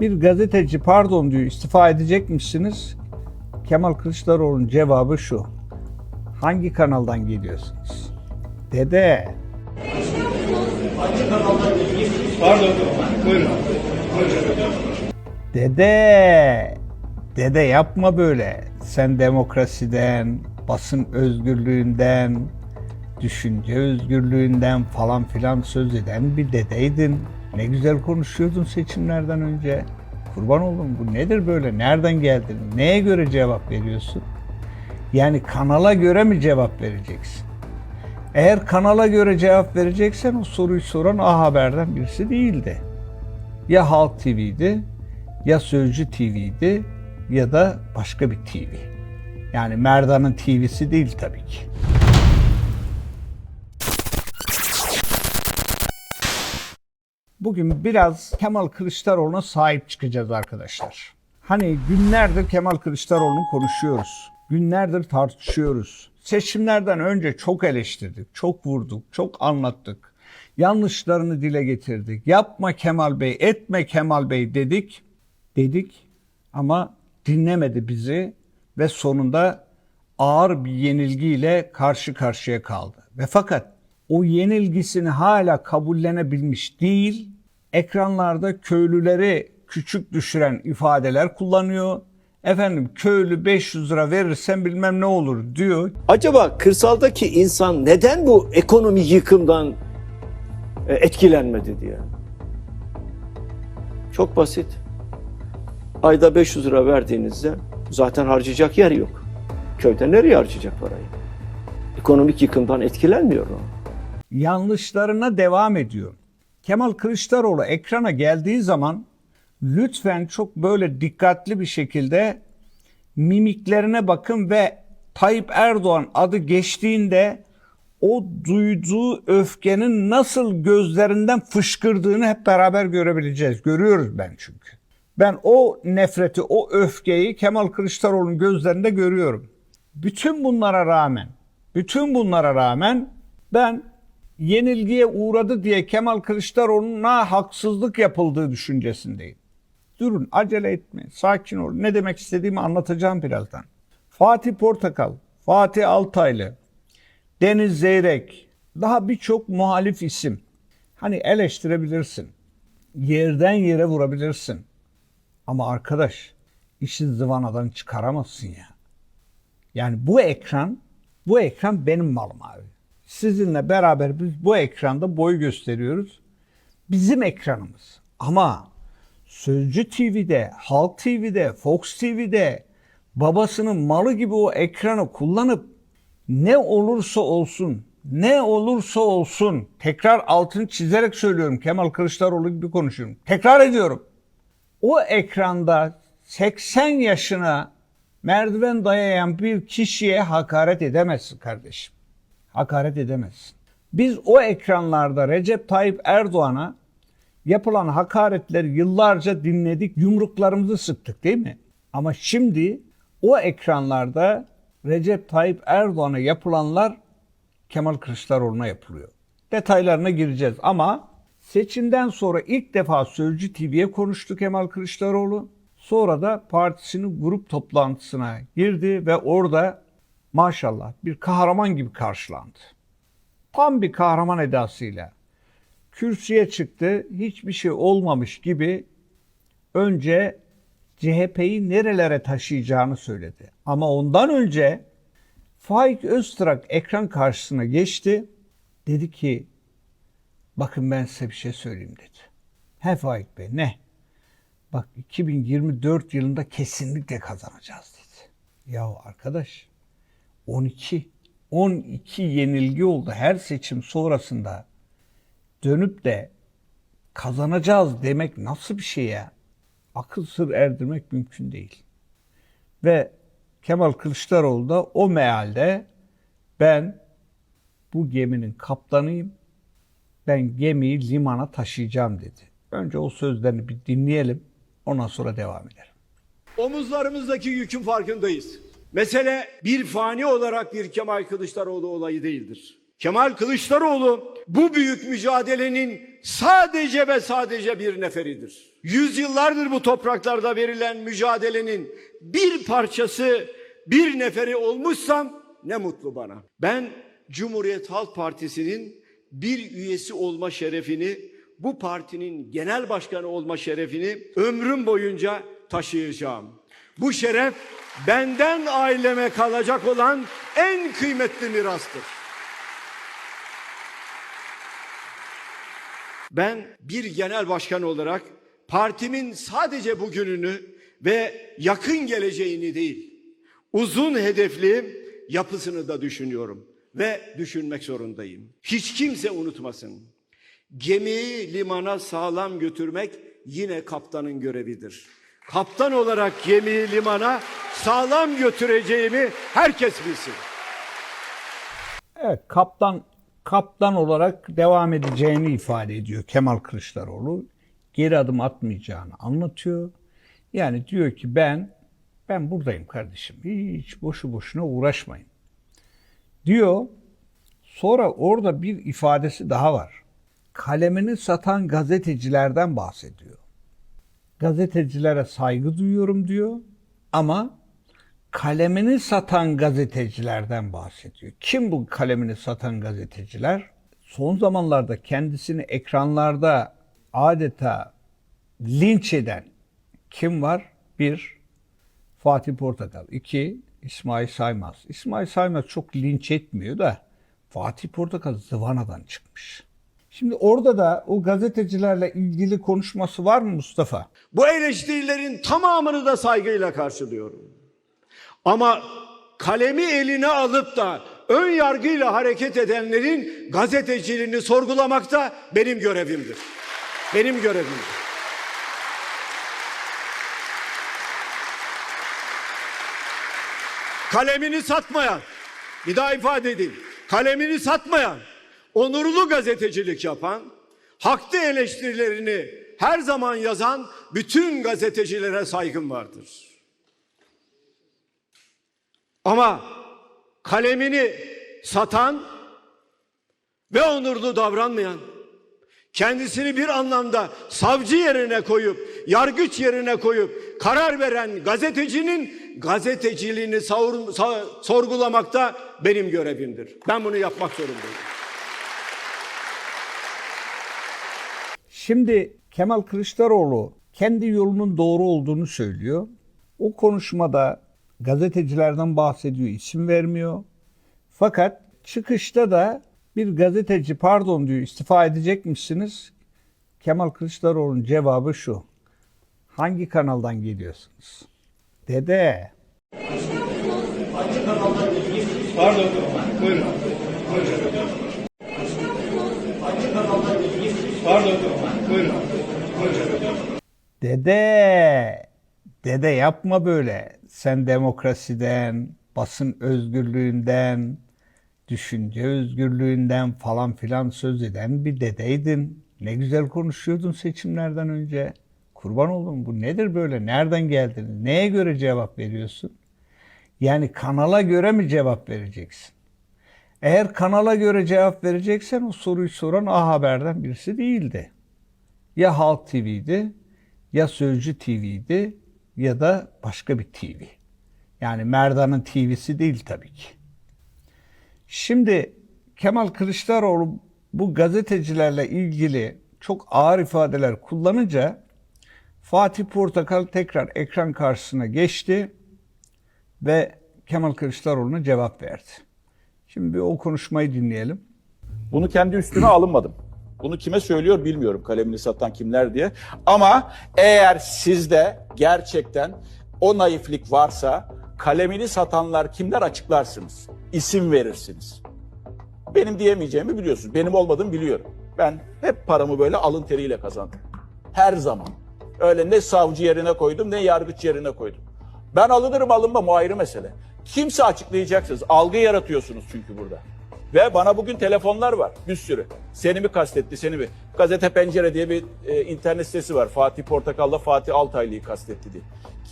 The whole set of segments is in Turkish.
Bir gazeteci pardon diyor istifa edecek misiniz? Kemal Kılıçdaroğlu'nun cevabı şu. Hangi kanaldan geliyorsunuz? Dede. Pardon, buyurun. Dede. Dede yapma böyle. Sen demokrasiden, basın özgürlüğünden, düşünce özgürlüğünden falan filan söz eden bir dedeydin. Ne güzel konuşuyordun seçimlerden önce. Kurban oldum bu nedir böyle? Nereden geldin? Neye göre cevap veriyorsun? Yani kanala göre mi cevap vereceksin? Eğer kanala göre cevap vereceksen o soruyu soran A Haber'den birisi değildi. Ya Halk TV'di, ya Sözcü TV'di ya da başka bir TV. Yani Merdan'ın TV'si değil tabii ki. Bugün biraz Kemal Kılıçdaroğlu'na sahip çıkacağız arkadaşlar. Hani günlerdir Kemal Kılıçdaroğlu'nu konuşuyoruz. Günlerdir tartışıyoruz. Seçimlerden önce çok eleştirdik, çok vurduk, çok anlattık. Yanlışlarını dile getirdik. Yapma Kemal Bey, etme Kemal Bey dedik. Dedik ama dinlemedi bizi ve sonunda ağır bir yenilgiyle karşı karşıya kaldı. Ve fakat o yenilgisini hala kabullenebilmiş değil. Ekranlarda köylüleri küçük düşüren ifadeler kullanıyor. Efendim köylü 500 lira verirsen bilmem ne olur diyor. Acaba kırsaldaki insan neden bu ekonomi yıkımdan e, etkilenmedi diye? Çok basit. Ayda 500 lira verdiğinizde zaten harcayacak yer yok. Köyde nereye harcayacak parayı? Ekonomik yıkımdan etkilenmiyor o. yanlışlarına devam ediyor. Kemal Kılıçdaroğlu ekrana geldiği zaman lütfen çok böyle dikkatli bir şekilde mimiklerine bakın ve Tayyip Erdoğan adı geçtiğinde o duyduğu öfkenin nasıl gözlerinden fışkırdığını hep beraber görebileceğiz. Görüyoruz ben çünkü. Ben o nefreti, o öfkeyi Kemal Kılıçdaroğlu'nun gözlerinde görüyorum. Bütün bunlara rağmen, bütün bunlara rağmen ben yenilgiye uğradı diye Kemal Kılıçdaroğlu'na haksızlık yapıldığı düşüncesindeyim. Durun, acele etmeyin, sakin olun. Ne demek istediğimi anlatacağım birazdan. Fatih Portakal, Fatih Altaylı, Deniz Zeyrek, daha birçok muhalif isim. Hani eleştirebilirsin, yerden yere vurabilirsin. Ama arkadaş, işi zıvanadan çıkaramazsın ya. Yani bu ekran, bu ekran benim malım abi. Sizinle beraber biz bu ekranda boy gösteriyoruz. Bizim ekranımız. Ama Sözcü TV'de, Halk TV'de, Fox TV'de babasının malı gibi o ekranı kullanıp ne olursa olsun, ne olursa olsun tekrar altını çizerek söylüyorum. Kemal Kılıçdaroğlu gibi konuşuyorum. Tekrar ediyorum. O ekranda 80 yaşına merdiven dayayan bir kişiye hakaret edemezsin kardeşim. Hakaret edemezsin. Biz o ekranlarda Recep Tayyip Erdoğan'a yapılan hakaretleri yıllarca dinledik, yumruklarımızı sıktık değil mi? Ama şimdi o ekranlarda Recep Tayyip Erdoğan'a yapılanlar Kemal Kılıçdaroğlu'na yapılıyor. Detaylarına gireceğiz ama seçimden sonra ilk defa Sözcü TV'ye konuştu Kemal Kılıçdaroğlu. Sonra da partisinin grup toplantısına girdi ve orada maşallah bir kahraman gibi karşılandı. Tam bir kahraman edasıyla kürsüye çıktı. Hiçbir şey olmamış gibi önce CHP'yi nerelere taşıyacağını söyledi. Ama ondan önce Faik Öztrak ekran karşısına geçti. Dedi ki bakın ben size bir şey söyleyeyim dedi. He Faik Bey ne? Bak 2024 yılında kesinlikle kazanacağız dedi. Ya arkadaş 12 12 yenilgi oldu her seçim sonrasında dönüp de kazanacağız demek nasıl bir şey ya? Akıl sır erdirmek mümkün değil. Ve Kemal Kılıçdaroğlu da o mealde ben bu geminin kaptanıyım. Ben gemiyi limana taşıyacağım dedi. Önce o sözlerini bir dinleyelim. Ondan sonra devam edelim. Omuzlarımızdaki yükün farkındayız. Mesele bir fani olarak bir Kemal Kılıçdaroğlu olayı değildir. Kemal Kılıçdaroğlu bu büyük mücadelenin sadece ve sadece bir neferidir. Yüzyıllardır bu topraklarda verilen mücadelenin bir parçası, bir neferi olmuşsam ne mutlu bana. Ben Cumhuriyet Halk Partisi'nin bir üyesi olma şerefini, bu partinin genel başkanı olma şerefini ömrüm boyunca taşıyacağım. Bu şeref benden aileme kalacak olan en kıymetli mirastır. Ben bir genel başkan olarak partimin sadece bugününü ve yakın geleceğini değil, uzun hedefli yapısını da düşünüyorum ve düşünmek zorundayım. Hiç kimse unutmasın. Gemiyi limana sağlam götürmek yine kaptanın görevidir. Kaptan olarak gemiyi limana sağlam götüreceğimi herkes bilsin. Evet, kaptan kaptan olarak devam edeceğini ifade ediyor Kemal Kılıçdaroğlu. Geri adım atmayacağını anlatıyor. Yani diyor ki ben ben buradayım kardeşim. Hiç boşu boşuna uğraşmayın. Diyor. Sonra orada bir ifadesi daha var. Kalemini satan gazetecilerden bahsediyor. Gazetecilere saygı duyuyorum diyor ama kalemini satan gazetecilerden bahsediyor. Kim bu kalemini satan gazeteciler? Son zamanlarda kendisini ekranlarda adeta linç eden kim var? Bir, Fatih Portakal. İki, İsmail Saymaz. İsmail Saymaz çok linç etmiyor da Fatih Portakal zıvanadan çıkmış. Şimdi orada da o gazetecilerle ilgili konuşması var mı Mustafa? Bu eleştirilerin tamamını da saygıyla karşılıyorum. Ama kalemi eline alıp da ön yargıyla hareket edenlerin gazeteciliğini sorgulamak da benim görevimdir. Benim görevimdir. Kalemini satmayan, bir daha ifade edeyim. Kalemini satmayan, onurlu gazetecilik yapan, haklı eleştirilerini her zaman yazan bütün gazetecilere saygım vardır. Ama kalemini satan ve onurlu davranmayan, kendisini bir anlamda savcı yerine koyup, yargıç yerine koyup karar veren gazetecinin gazeteciliğini savur- sa- sorgulamakta benim görevimdir. Ben bunu yapmak zorundayım. Şimdi Kemal Kılıçdaroğlu kendi yolunun doğru olduğunu söylüyor. O konuşmada gazetecilerden bahsediyor, isim vermiyor. Fakat çıkışta da bir gazeteci pardon diyor istifa edecek misiniz? Kemal Kılıçdaroğlu'nun cevabı şu. Hangi kanaldan geliyorsunuz? Dede. Pardon. Buyurun. Pardon. Buyurun. Dede, dede yapma böyle. Sen demokrasiden, basın özgürlüğünden, düşünce özgürlüğünden falan filan söz eden bir dedeydin. Ne güzel konuşuyordun seçimlerden önce. Kurban oldum bu nedir böyle? Nereden geldin? Neye göre cevap veriyorsun? Yani kanala göre mi cevap vereceksin? Eğer kanala göre cevap vereceksen o soruyu soran A Haber'den birisi değildi ya Halk TV'di ya Sözcü TV'di ya da başka bir TV. Yani Merdan'ın TV'si değil tabii ki. Şimdi Kemal Kılıçdaroğlu bu gazetecilerle ilgili çok ağır ifadeler kullanınca Fatih Portakal tekrar ekran karşısına geçti ve Kemal Kılıçdaroğlu'na cevap verdi. Şimdi bir o konuşmayı dinleyelim. Bunu kendi üstüme alınmadım. Bunu kime söylüyor bilmiyorum kalemini satan kimler diye. Ama eğer sizde gerçekten o naiflik varsa kalemini satanlar kimler açıklarsınız. İsim verirsiniz. Benim diyemeyeceğimi biliyorsunuz. Benim olmadığımı biliyorum. Ben hep paramı böyle alın teriyle kazandım. Her zaman. Öyle ne savcı yerine koydum ne yargıç yerine koydum. Ben alınırım alınmam o ayrı mesele. Kimse açıklayacaksınız. Algı yaratıyorsunuz çünkü burada. Ve bana bugün telefonlar var bir sürü. Seni mi kastetti seni mi? Gazete Pencere diye bir e, internet sitesi var. Fatih Portakal'la Fatih Altaylı'yı kastetti diye.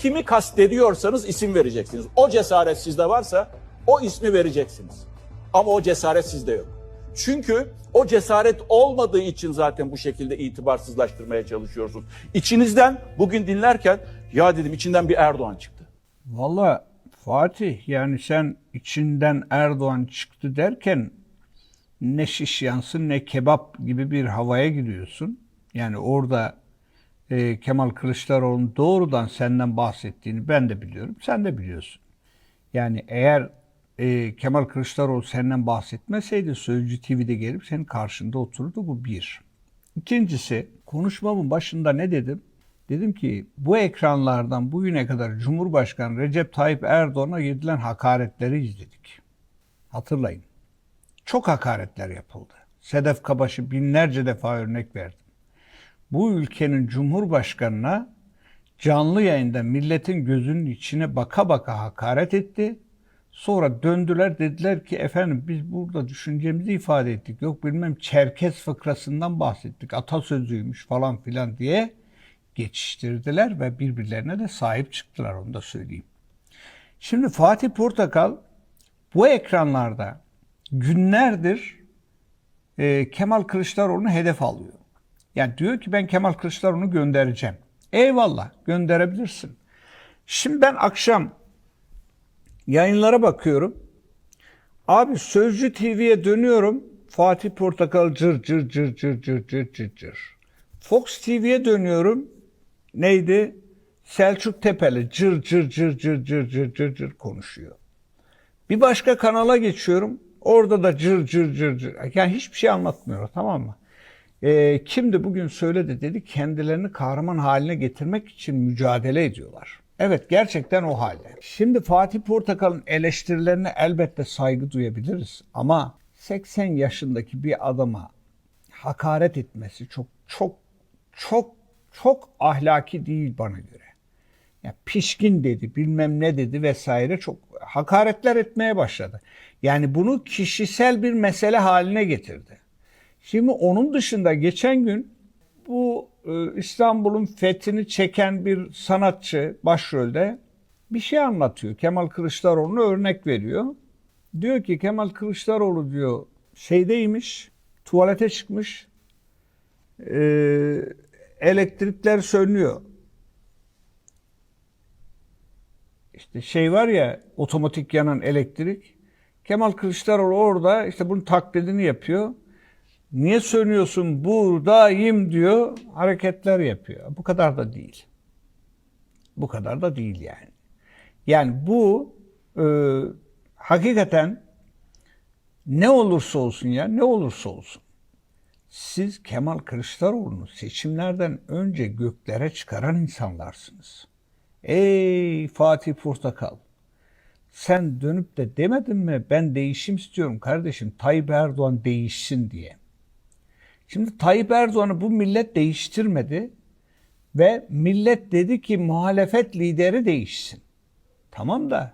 Kimi kastediyorsanız isim vereceksiniz. O cesaret sizde varsa o ismi vereceksiniz. Ama o cesaret sizde yok. Çünkü o cesaret olmadığı için zaten bu şekilde itibarsızlaştırmaya çalışıyorsunuz. İçinizden bugün dinlerken ya dedim içinden bir Erdoğan çıktı. Valla Fatih yani sen içinden Erdoğan çıktı derken ne şiş yansın ne kebap gibi bir havaya giriyorsun. Yani orada e, Kemal Kılıçdaroğlu'nun doğrudan senden bahsettiğini ben de biliyorum. Sen de biliyorsun. Yani eğer e, Kemal Kılıçdaroğlu senden bahsetmeseydi Sözcü TV'de gelip senin karşında otururdu. Bu bir. İkincisi konuşmamın başında ne dedim? Dedim ki bu ekranlardan bugüne kadar Cumhurbaşkanı Recep Tayyip Erdoğan'a edilen hakaretleri izledik. Hatırlayın. Çok hakaretler yapıldı. Sedef Kabaş'ı binlerce defa örnek verdim. Bu ülkenin Cumhurbaşkanına canlı yayında milletin gözünün içine baka baka hakaret etti. Sonra döndüler dediler ki efendim biz burada düşüncemizi ifade ettik. Yok bilmem Çerkez fıkrasından bahsettik. Atasözüymüş falan filan diye geçiştirdiler ve birbirlerine de sahip çıktılar onu da söyleyeyim. Şimdi Fatih Portakal bu ekranlarda günlerdir e, Kemal Kılıçdaroğlu'nu hedef alıyor. Yani diyor ki ben Kemal Kılıçdaroğlu'nu göndereceğim. Eyvallah gönderebilirsin. Şimdi ben akşam yayınlara bakıyorum. Abi Sözcü TV'ye dönüyorum. Fatih Portakal cır cır cır cır cır cır cır cır. Fox TV'ye dönüyorum. Neydi? Selçuk Tepeli cır cır cır cır cır cır cır cır konuşuyor. Bir başka kanala geçiyorum. Orada da cır cır cır cır. Yani hiçbir şey anlatmıyor tamam mı? Ee, kimdi bugün söyledi dedi kendilerini kahraman haline getirmek için mücadele ediyorlar. Evet gerçekten o halde. Şimdi Fatih Portakal'ın eleştirilerine elbette saygı duyabiliriz ama 80 yaşındaki bir adama hakaret etmesi çok çok çok çok ahlaki değil bana göre. Ya pişkin dedi, bilmem ne dedi vesaire çok hakaretler etmeye başladı. Yani bunu kişisel bir mesele haline getirdi. Şimdi onun dışında geçen gün bu e, İstanbul'un fethini çeken bir sanatçı başrolde bir şey anlatıyor. Kemal Kılıçdaroğlu'na örnek veriyor. Diyor ki Kemal Kılıçdaroğlu diyor şeydeymiş, tuvalete çıkmış, e, elektrikler sönüyor. İşte şey var ya otomatik yanan elektrik. Kemal Kılıçdaroğlu orada işte bunun taklidini yapıyor. Niye sönüyorsun buradayım diyor hareketler yapıyor. Bu kadar da değil. Bu kadar da değil yani. Yani bu e, hakikaten ne olursa olsun ya ne olursa olsun siz Kemal Kılıçdaroğlu'nu seçimlerden önce göklere çıkaran insanlarsınız. Ey Fatih Portakal sen dönüp de demedin mi ben değişim istiyorum kardeşim Tayyip Erdoğan değişsin diye. Şimdi Tayyip Erdoğan'ı bu millet değiştirmedi ve millet dedi ki muhalefet lideri değişsin. Tamam da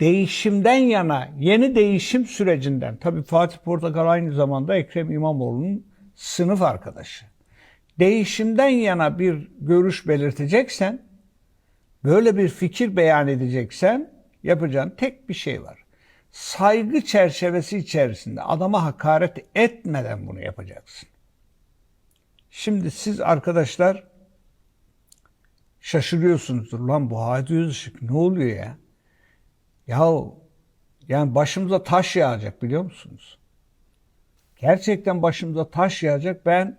değişimden yana yeni değişim sürecinden tabii Fatih Portakal aynı zamanda Ekrem İmamoğlu'nun sınıf arkadaşı. Değişimden yana bir görüş belirteceksen böyle bir fikir beyan edeceksen yapacağın tek bir şey var. Saygı çerçevesi içerisinde adama hakaret etmeden bunu yapacaksın. Şimdi siz arkadaşlar şaşırıyorsunuzdur. Lan bu Hadi Özışık ne oluyor ya? Yahu yani başımıza taş yağacak biliyor musunuz? Gerçekten başımıza taş yağacak. Ben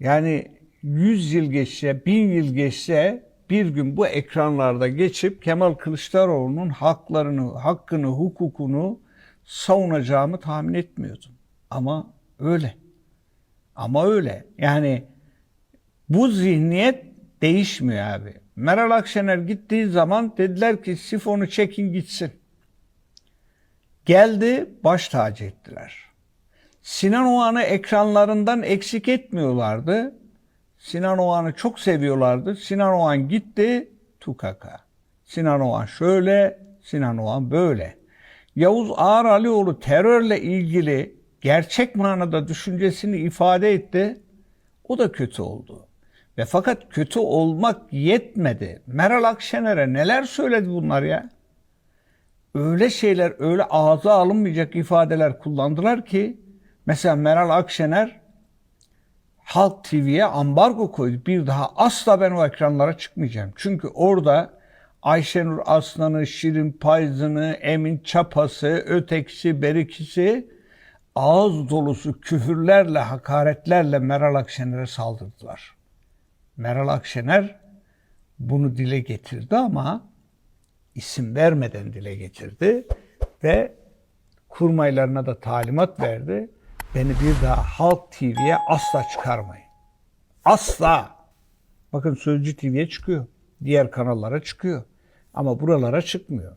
yani 100 yıl geçse, 1000 yıl geçse bir gün bu ekranlarda geçip Kemal Kılıçdaroğlu'nun haklarını, hakkını, hukukunu savunacağımı tahmin etmiyordum. Ama öyle. Ama öyle. Yani bu zihniyet değişmiyor abi. Meral Akşener gittiği zaman dediler ki sifonu çekin gitsin. Geldi baş tacı ettiler. Sinan Oğan'ı ekranlarından eksik etmiyorlardı. Sinan Oğan'ı çok seviyorlardı. Sinan Oğan gitti tukaka. Sinan Oğan şöyle, Sinan Oğan böyle. Yavuz Ağar Alioğlu terörle ilgili gerçek manada düşüncesini ifade etti. O da kötü oldu. Ve fakat kötü olmak yetmedi. Meral Akşener'e neler söyledi bunlar ya? öyle şeyler, öyle ağza alınmayacak ifadeler kullandılar ki mesela Meral Akşener Halk TV'ye ambargo koydu. Bir daha asla ben o ekranlara çıkmayacağım. Çünkü orada Ayşenur Aslan'ı, Şirin Payzın'ı, Emin Çapası, ötekisi, berikisi ağız dolusu küfürlerle, hakaretlerle Meral Akşener'e saldırdılar. Meral Akşener bunu dile getirdi ama isim vermeden dile getirdi ve kurmaylarına da talimat verdi. Beni bir daha Halk TV'ye asla çıkarmayın. Asla. Bakın Sözcü TV'ye çıkıyor. Diğer kanallara çıkıyor. Ama buralara çıkmıyor.